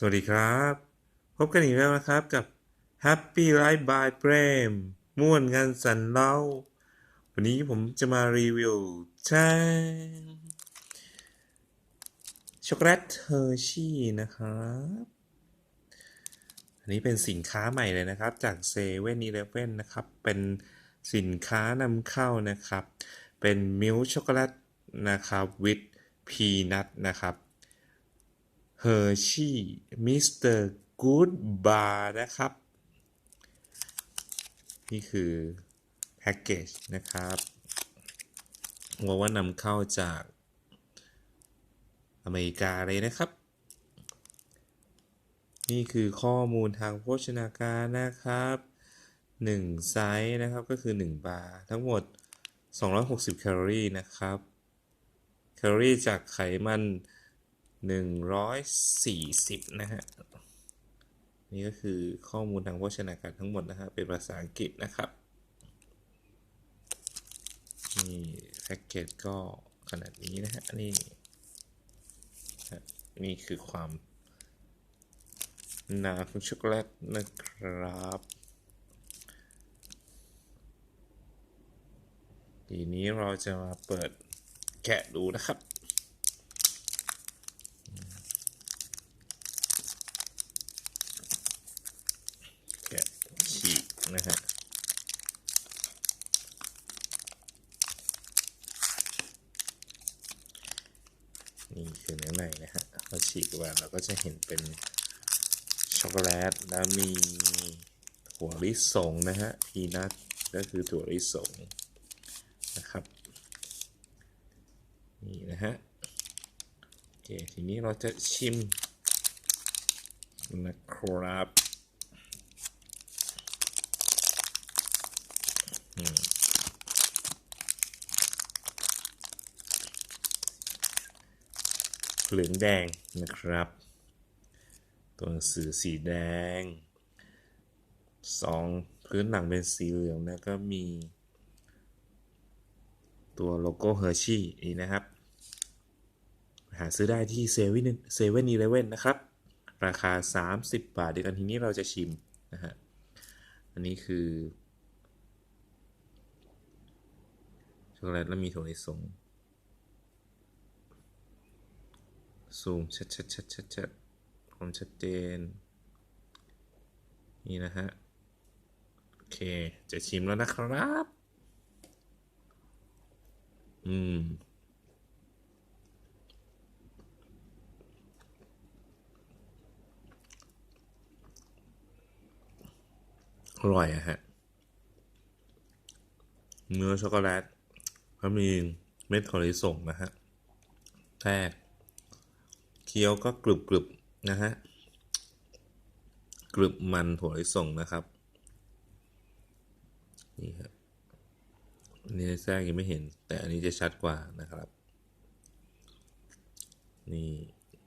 สวัสดีครับ พบกันอีกแล้วนะครับกับ Happy Life by เ r รมม่วนกันสันเล่า วันนี้ผมจะมารีวิวแช่ช็อกโกแลตเฮอร์ชี่นะครับ อันนี้เป็นสินค้าใหม่เลยนะครับ จากเซเว่นอีเลฟเว่นนะครับ เป็นสินค้านำเข้านะครับ เป็นมิลช็อกโกแลตนะครับวิดพีนัทนะครับ เฮอร์ชี่มิสเตอร์กู๊ดบาร์นะครับ นี่คือแพ็กเกจนะครับว่าว่านำเข้าจากอเมริกาเลยนะครับ นี่คือข้อมูลทางโภชนาการนะครับ1ไซส์นะครับก็คือ 1 บาร์ทั้งหมด 260 แคลอรี่นะครับ แคลอรี่จากไขมัน 140 นะฮะ นี่ก็คือข้อมูลทางโภชนาการทั้งหมดนะฮะ เป็นภาษาอังกฤษนะครับ นี่แพ็กเกจก็ขนาดนี้นะฮะ นี่ นี่คือความหนาของช็อกโกแลตนะครับ ทีนี้เราจะมาเปิดแกะดูนะครับ แกะฉีก นะฮะนี่คือเนื้อในนะฮะพอฉีกออกมาเราก็จะเห็นเป็นช็อกโกแลตแล้วมีถั่วลิสงนะฮะพีนัทก็คือถั่วลิสงนะครับนี่นะฮะโอเคทีนี้เราจะชิมนะครับ เหลืองแดงนะครับ ตัวหนังสือสีแดงสองพื้นหลังเป็นสีเหลืองแล้วก็มี ตัวโลโก้เฮอร์ชี่นี่นะครับ หาซื้อได้ที่เซเว่นเซเว่นอีเลเว่นนะครับ ราคา 30 บาทเดียวกันทีนี้เราจะชิมนะฮะอันนี้คือช็อกโกแลตแล้วมีถั่วลิสง ซูมชัดชัดชัดชัดชัดความชัดเจน นี่นะฮะ โอเค จะชิมแล้วนะครับ อืมอร่อยอะฮะ เนื้อช็อกโกแลตแล้วมีเม็ดถั่วลิสงนะฮะแทรก เคี้ยวก็กรึบกรึบนะฮะกรึบมันถั่วลิสงนะครับนี่ครับอันนี้แทรกยังไม่เห็น แต่อันนี้จะชัดกว่านะครับ นี่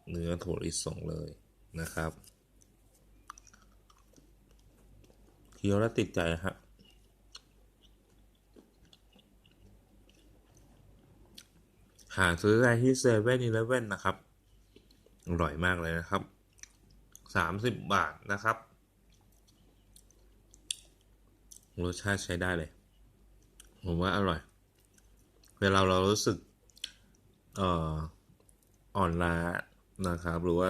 เนื้อถั่วลิสงเลยนะครับเคี้ยวแล้วติดใจนะฮะหาซื้อได้ที่เซเว่นอีเลฟเว่นนะครับ อร่อยมากเลยนะครับสามสิบบาทนะครับ รสชาติใช้ได้เลย ผมว่าอร่อย เวลาเรารู้สึกเอ่ออ่อนล้านะครับ หรือว่า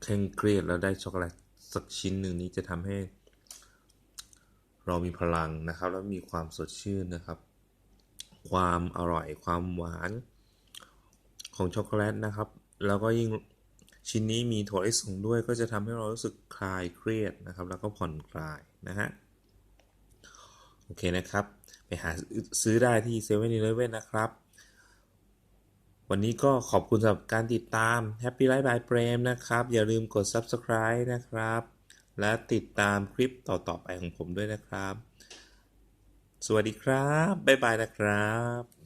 เคร่งเครียดแล้วได้ช็อกโกแลตสักชิ้นหนึ่งนี้จะทำให้ เรามีพลังนะครับ แล้วมีความสดชื่นนะครับ ความอร่อยความหวานของช็อกโกแลตนะครับ แล้วก็ยิ่งชิ้นนี้มีถั่วลิสงด้วยก็จะทำให้เรารู้สึกคลายเครียดนะครับ แล้วก็ผ่อนคลายนะฮะโอเคนะครับ ไปหาซื้อได้ที่เซเว่นอีเลฟเว่นนะครับ วันนี้ก็ขอบคุณสำหรับการติดตาม Happy Life by เ r รมนะครับ อย่าลืมกด Subscribe นะครับ และติดตามคลิปต่อๆไปของผมด้วยนะครับ สวัสดีครับ บ๊ายบายนะครับ